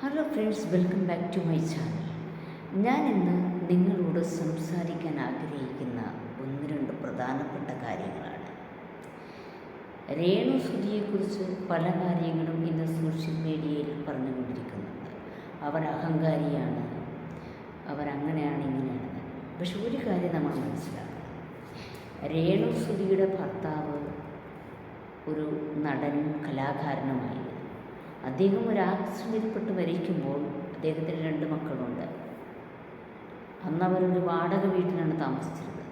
Hello friends welcome back to my channel ഞാൻ ഇന്ന് നിങ്ങളോട് സംസാരിക്കാൻ ആഗ്രഹിക്കുന്ന ഒന്ന് രണ്ട് പ്രധാനപ്പെട്ട കാര്യങ്ങളാണ്. രേണു സുധിയെക്കുറിച്ച് പല കാര്യങ്ങളും ഇന്ന് സോഷ്യൽ മീഡിയയിൽ പറഞ്ഞുകൊണ്ടിരിക്കുന്നുണ്ട്. അവർ അഹങ്കാരിയാണ്. അവരങ്ങനെയാണ് ഇങ്ങനെയാണ്. പക്ഷെ ഒരു കാര്യം നമ്മൾ മനസ്സിലാക്കണം. രേണു സുധിയുടെ ഭർത്താവ് ഒരു നടനും കലാകാരനുമായിരുന്നു. അദ്ദേഹം ഒരു ആക്സിഡന്റിൽപ്പെട്ട് മരിക്കുമ്പോൾ അദ്ദേഹത്തിന് രണ്ട് മക്കളുണ്ട്. അന്ന് അവരൊരു വാടക വീട്ടിലാണ് താമസിച്ചിരുന്നത്.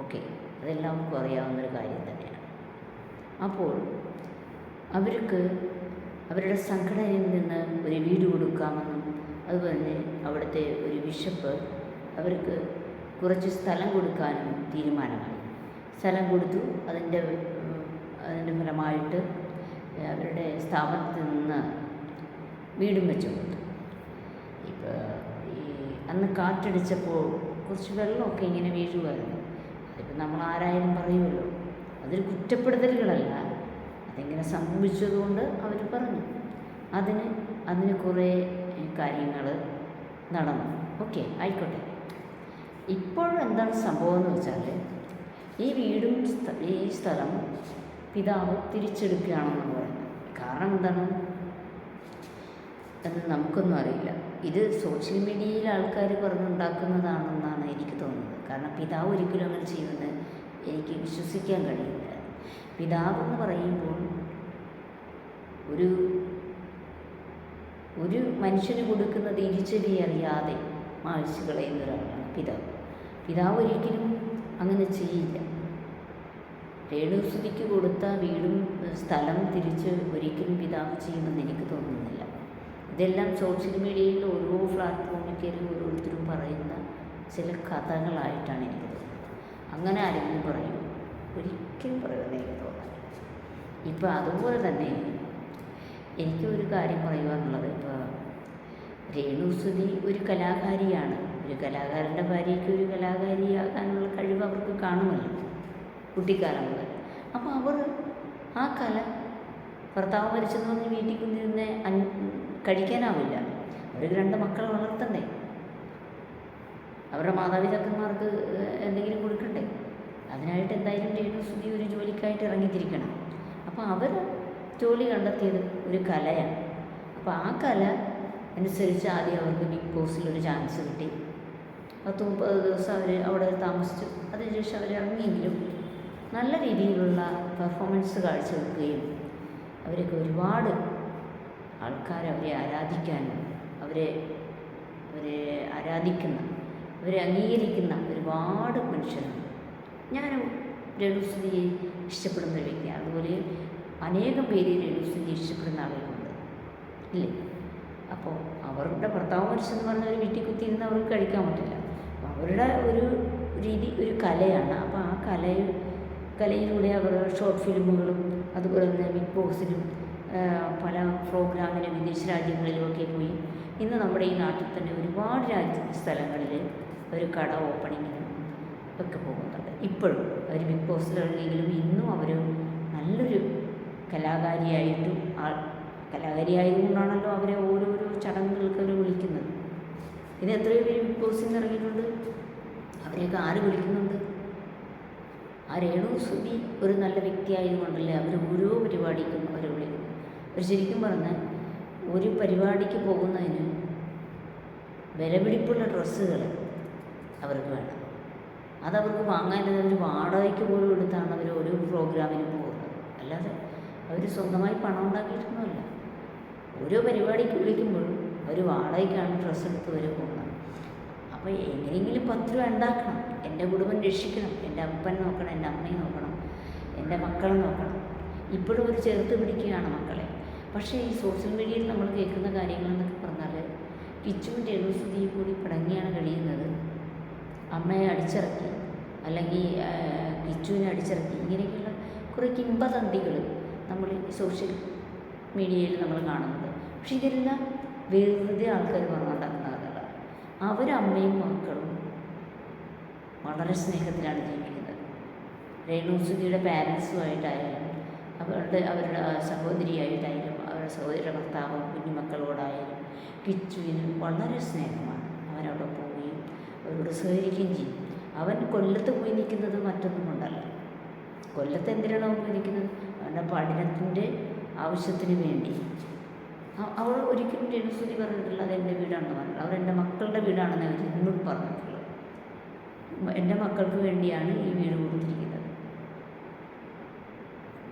ഓക്കെ അതെല്ലാവർക്കും അറിയാവുന്നൊരു കാര്യം തന്നെയാണ്. അപ്പോൾ അവർക്ക് അവരുടെ സംഘടനയിൽ നിന്ന് ഒരു വീട് കൊടുക്കാമെന്നും അതുപോലെ തന്നെ അവിടുത്തെ ഒരു ബിഷപ്പ് അവർക്ക് കുറച്ച് സ്ഥലം കൊടുക്കാനും തീരുമാനമായി. സ്ഥലം കൊടുത്തു അതിന്റെ അതിന്റെ ഫലമായിട്ട് അവരുടെ സ്ഥാപനത്തിൽ നിന്ന് വീടും വെച്ചു കൊടുത്തു ഇപ്പോൾ ഈ അന്ന് കാറ്റടിച്ചപ്പോൾ കുറച്ച് വെള്ളമൊക്കെ ഇങ്ങനെ വീഴുമായിരുന്നു. അതിപ്പോൾ നമ്മൾ ആരായാലും പറയുമല്ലോ. അതൊരു കുറ്റപ്പെടുത്തലുകളല്ല. അതിങ്ങനെ സംഭവിച്ചതുകൊണ്ട് അവർ പറഞ്ഞു. അതിന് അതിന് കുറേ കാര്യങ്ങൾ നടന്നു. ഓക്കെ ആയിക്കോട്ടെ. ഇപ്പോഴും എന്താണ് സംഭവം എന്ന് വെച്ചാൽ ഈ വീടും ഈ സ്ഥലം പിതാവ് തിരിച്ചെടുക്കുകയാണെന്ന് കാരണം എന്താണ്? അത് നമുക്കൊന്നും അറിയില്ല. ഇത് സോഷ്യൽ മീഡിയയിൽ ആൾക്കാർ പറഞ്ഞുണ്ടാക്കുന്നതാണെന്നാണ് എനിക്ക് തോന്നുന്നത്. കാരണം പിതാവ് ഒരിക്കലും അങ്ങനെ ചെയ്യുമെന്ന് എനിക്ക് വിശ്വസിക്കാൻ കഴിയില്ല. പിതാവ് എന്ന് പറയുമ്പോൾ ഒരു ഒരു മനുഷ്യന് കൊടുക്കുന്ന തിരിച്ചടി അറിയാതെ മാഴ്ച കളയുന്ന ഒരാളാണ് പിതാവ്. പിതാവ് ഒരിക്കലും അങ്ങനെ ചെയ്യില്ല. രേണുസുതിക്ക് കൊടുത്ത വീടും സ്ഥലം തിരിച്ച് ഒരിക്കലും പിതാവ് ചെയ്യുമെന്ന് എനിക്ക് തോന്നുന്നില്ല. ഇതെല്ലാം സോഷ്യൽ മീഡിയയിൽ ഓരോ പ്ലാറ്റ്ഫോമിൽ കയറി ഓരോരുത്തരും പറയുന്ന ചില കഥകളായിട്ടാണ് എനിക്ക് തോന്നുന്നത്. അങ്ങനെ ആരെങ്കിലും പറയും. ഒരിക്കലും പറയുമെന്ന് എനിക്ക് തോന്നുന്നില്ല. ഇപ്പം അതുപോലെ തന്നെ എനിക്ക് ഒരു കാര്യം പറയുവാനുള്ളത്. ഇപ്പോൾ രേണുസുതി ഒരു കലാകാരിയാണ്. ഒരു കലാകാരന്റെ ഭാര്യയ്ക്ക് ഒരു കലാകാരിയാകാനുള്ള കഴിവ് അവർക്ക് കാണുമല്ലോ. കുട്ടിക്കാലം മുതൽ അപ്പോൾ അവർ ആ കല ഭർത്താവ് മരിച്ചെന്ന് പറഞ്ഞ് വീട്ടിൽ കുന്നിരുന്ന് കഴിക്കാനാവില്ല. അവർക്ക് രണ്ട് മക്കളെ വളർത്തണ്ടേ? അവരുടെ മാതാപിതാക്കന്മാർക്ക് എന്തെങ്കിലും കൊടുക്കണ്ടേ? അതിനായിട്ട് എന്തായാലും രേണുസുതി ഒരു ജോലിക്കായിട്ട് ഇറങ്ങിത്തിരിക്കണം. അപ്പോൾ അവർ ജോലി കണ്ടെത്തിയത് ഒരു കലയാണ്. അപ്പോൾ ആ കല അനുസരിച്ച് ആദ്യം അവർക്ക് ബിഗ് ബോസിൽ ഒരു ചാൻസ് കിട്ടി. പത്ത് മുപ്പത് ദിവസം അവർ അവിടെ താമസിച്ചു. അതിനുശേഷം അവർ ഇറങ്ങിയെങ്കിലും നല്ല രീതിയിലുള്ള പെർഫോമൻസ് കാഴ്ചവെക്കുകയും അവരൊക്കെ ഒരുപാട് ആൾക്കാർ അവരെ ആരാധിക്കാനും അവരെ അവരെ ആരാധിക്കുന്ന അവരെ അംഗീകരിക്കുന്ന ഒരുപാട് മനുഷ്യരുണ്ട്. ഞാനും രേണുസുതിയെ ഇഷ്ടപ്പെടുന്ന ഒരു വ്യക്തിയാണ്. അതുപോലെ അനേകം പേര് രേണുസുതിയെ ഇഷ്ടപ്പെടുന്ന ആളുകളുണ്ട്. ഇല്ലേ? അപ്പോൾ അവരുടെ ഭർത്താവ് മരിച്ചെന്ന് പറഞ്ഞാൽ ഒരു വീട്ടിൽ കുത്തിയിരുന്ന് അവർക്ക് കഴിക്കാൻ പറ്റില്ല. അവരുടെ ഒരു രീതി ഒരു കലയാണ്. അപ്പോൾ ആ കല കലയിലൂടെ അവർ ഷോർട്ട് ഫിലിമുകളും അതുപോലെ തന്നെ ബിഗ് ബോസിലും പല പ്രോഗ്രാമിലും വിദേശ രാജ്യങ്ങളിലുമൊക്കെ പോയി. ഇന്ന് നമ്മുടെ ഈ നാട്ടിൽ തന്നെ ഒരുപാട് രാജ്യ സ്ഥലങ്ങളിൽ ഒരു കട ഓപ്പണിങ്ങിനും ഒക്കെ പോകുന്നുണ്ട്. ഇപ്പോഴും അവർ ബിഗ് ബോസിലാണെങ്കിലും ഇന്നും അവർ നല്ലൊരു കലാകാരിയായിട്ടും ആ കലാകാരിയായതുകൊണ്ടാണല്ലോ അവരെ ഓരോരോ ചടങ്ങുകൾക്ക് അവർ വിളിക്കുന്നത്. ഇത് എത്രയോ പേര് ബിഗ് ബോസിൽ നിന്ന് ഇറങ്ങിയിട്ടുണ്ട്. അവരെയൊക്കെ ആര് വിളിക്കുന്നുണ്ട്? ആ രേണു സുബി ഒരു നല്ല വ്യക്തിയായതുകൊണ്ടല്ലേ അവർ ഓരോ പരിപാടിക്കും അവരെ വിളിക്കും അവർ ശരിക്കും പറഞ്ഞാൽ ഒരു പരിപാടിക്ക് പോകുന്നതിന് വിലപിടിപ്പുള്ള ഡ്രസ്സുകൾ അവർക്ക് വേണം. അതവർക്ക് വാങ്ങാൻ അവർ വാടകയ്ക്ക് പോലും എടുത്താണ് അവർ ഓരോ പ്രോഗ്രാമിന് പോകുന്നത്. അല്ലാതെ അവർ സ്വന്തമായി പണം ഉണ്ടാക്കിയിട്ടൊന്നുമല്ല. ഓരോ പരിപാടിക്ക് വിളിക്കുമ്പോഴും അവർ വാടകയ്ക്കാണ് ഡ്രസ്സ് എടുത്ത് വരെ പോകുന്നത്. അപ്പോൾ എങ്ങനെയെങ്കിലും പത്ത് രൂപ ഉണ്ടാക്കണം. എന്റെ കുടുംബം രക്ഷിക്കണം. എന്റെ അപ്പൻ നോക്കണം. എന്റെ അമ്മയെ നോക്കണം. എന്റെ മക്കളെ നോക്കണം. ഇപ്പോഴും ഒരു ചേർത്ത് പിടിക്കുകയാണ് മക്കളെ. പക്ഷേ ഈ സോഷ്യൽ മീഡിയയിൽ നമ്മൾ കേൾക്കുന്ന കാര്യങ്ങളെന്നൊക്കെ പറഞ്ഞാൽ കിച്ചുവും രേണുസുതിയും കൂടി പിടങ്ങിയാണ് കഴിയുന്നത് അമ്മയെ അടിച്ചിറക്കി. അല്ലെങ്കിൽ കിച്ചുവിനെ അടിച്ചിറക്കി. ഇങ്ങനെയൊക്കെയുള്ള കുറേ കിംബതന്തികൾ നമ്മൾ സോഷ്യൽ മീഡിയയിൽ നമ്മൾ കാണുന്നത്. പക്ഷേ ഇതെല്ലാം വെറുതെ ആൾക്കാർ കഥകളാണ് അവരമ്മയും മക്കളും വളരെ സ്നേഹത്തിലാണ് ജീവിക്കുന്നത്. രേണുസുതിയുടെ പാരൻസുമായിട്ടായാലും അവരുടെ അവരുടെ സഹോദരിയായിട്ടായാലും അവരുടെ സഹോദരിയുടെ ഭർത്താവും കുഞ്ഞുമക്കളോടായാലും കിച്ചുവിന് വളരെ സ്നേഹമാണ്. അവനവിടെ പോവുകയും അവരോട് സഹകരിക്കുകയും ചെയ്യും. അവൻ കൊല്ലത്ത് പോയി നിൽക്കുന്നത് മറ്റൊന്നും കൊണ്ടല്ല കൊല്ലത്ത് എന്തിനാണ് അവൻ പോയി നിൽക്കുന്നത്? അവന്റെ പഠനത്തിന്റെ ആവശ്യത്തിന് വേണ്ടി. അവൾ ഒരിക്കലും രേണുസുതി പറഞ്ഞിട്ടില്ല അത് എന്റെ വീടാണെന്ന് പറഞ്ഞത് അവർ എന്റെ മക്കളുടെ വീടാണെന്ന് അവർ എന്നോട് പറഞ്ഞിട്ടുള്ളത് എന്റെ മക്കൾക്ക് വേണ്ടിയാണ് ഈ വീട് കൊടുത്തിരിക്കുന്നത്.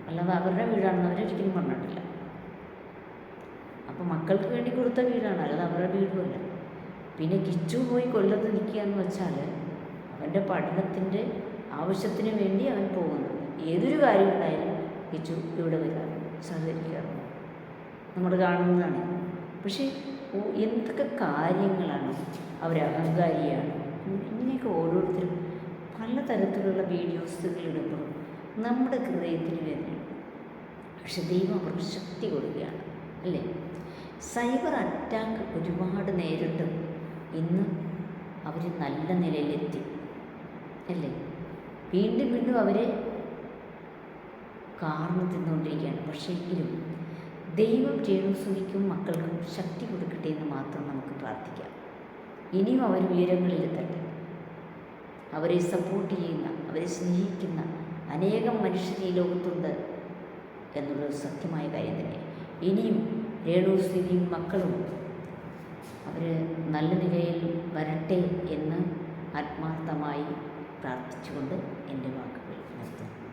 അല്ലാതെ അവരുടെ വീടാണെന്ന് അവരൊരിക്കലും പറഞ്ഞിട്ടില്ല. അപ്പോൾ മക്കൾക്ക് വേണ്ടി കൊടുത്ത വീടാണ് അല്ലാതെ അവരുടെ വീടുമല്ല പിന്നെ കിച്ചു പോയി കൊല്ലത്ത് നിൽക്കുക എന്ന് വെച്ചാൽ അവന്റെ പഠനത്തിന്റെ ആവശ്യത്തിന് വേണ്ടി അവൻ പോകുന്നു. ഏതൊരു കാര്യം ഉണ്ടായാലും കിച്ചു ഇവിടെ വരാറുണ്ട് സഹകരിക്കാറുണ്ട്. നമ്മൾ കാണുന്നതാണ്. പക്ഷേ എന്തൊക്കെ കാര്യങ്ങളാണ് അവർ അഹങ്കാരിയാണ്. ഇങ്ങനെയൊക്കെ ഓരോരുത്തരും പലതരത്തിലുള്ള വീഡിയോസുകൾ ഇടുമ്പോൾ നമ്മുടെ ഹൃദയത്തിന് വേണ്ടി പക്ഷെ ദൈവം അവർക്ക് ശക്തി കൊടുക്കുകയാണ് അല്ലേ? സൈബർ അറ്റാക്ക് ഒരുപാട് നേരിട്ടും ഇന്ന് അവർ നല്ല നിലയിലെത്തി അല്ലേ? വീണ്ടും വീണ്ടും അവരെ കാർന്നു തിന്നുകൊണ്ടിരിക്കുകയാണ്. പക്ഷേ എങ്കിലും ദൈവം രേണുസുതിക്കും മക്കൾക്കും ശക്തി കൊടുക്കട്ടെ എന്ന് മാത്രം നമുക്ക് പ്രാർത്ഥിക്കാം. ഇനിയും അവർ ഉയരങ്ങളിലെത്തട്ടെ അവരെ സപ്പോർട്ട് ചെയ്യുന്ന അവരെ സ്നേഹിക്കുന്ന അനേകം മനുഷ്യർ ഈ ലോകത്തുണ്ട് എന്നുള്ളത് സത്യമായ കാര്യം തന്നെ. ഇനിയും രേണുസ്ഥിതിയും മക്കളും അവർ നല്ല നിലയിൽ വരട്ടെ എന്ന് ആത്മാർത്ഥമായി പ്രാർത്ഥിച്ചുകൊണ്ട് എന്റെ വാക്കുകൾ നിർത്തുന്നു.